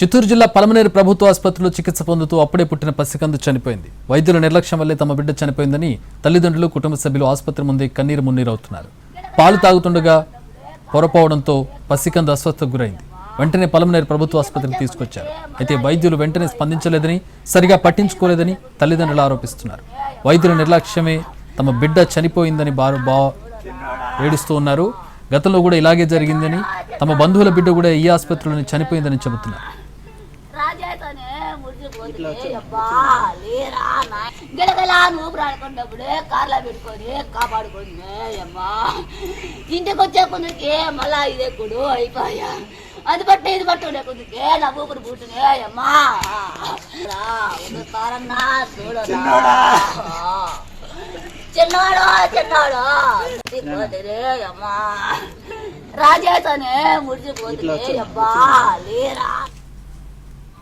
చిత్తూరు జిల్లా పలమనేరు ప్రభుత్వ ఆసుపత్రిలో చికిత్స పొందుతూ అప్పుడే పుట్టిన పసికందు చనిపోయింది. వైద్యుల నిర్లక్ష్యం వల్లే తమ బిడ్డ చనిపోయిందని తల్లిదండ్రులు కుటుంబ సభ్యులు ఆసుపత్రి ముందే కన్నీరు మున్నీరవుతున్నారు. పాలు తాగుతుండగా పొరపోవడంతో పసికందు అస్వస్థకు గురైంది. వెంటనే పలమనేరు ప్రభుత్వ ఆసుపత్రికి తీసుకొచ్చారు. అయితే వైద్యులు వెంటనే స్పందించలేదని సరిగా పట్టించుకోలేదని తల్లిదండ్రులు ఆరోపిస్తున్నారు. వైద్యుల నిర్లక్ష్యమే తమ బిడ్డ చనిపోయిందని బారు బా ఏడుస్తూ ఉన్నారు. గతంలో కూడా ఇలాగే జరిగిందని తమ బంధువుల బిడ్డ కూడా ఈ ఆసుపత్రిలోనే చనిపోయిందని చెబుతున్నారు. రాజేతనే మురిసిపోతుంది అబ్బా లేరా నాయ్ గిలగల నువ్వు రాడుకున్నప్పుడే కార్లో పెట్టుకొని కాపాడుకొని అమ్మా ఇంటికి వచ్చే కొందరికి మళ్ళా ఇదే కుడు అయిపోయా అది బట్టి ఇది బట్టి ఉండే కొందరికి నా ఊపిరి పుట్టినే అమ్మా రా, ఒకసారన్నా చూడరా చిన్నాడు చిన్నాడు మురిసిపోతుంది అమ్మా రాజేతనే మురిసిపోతుంది అబ్బా లేరా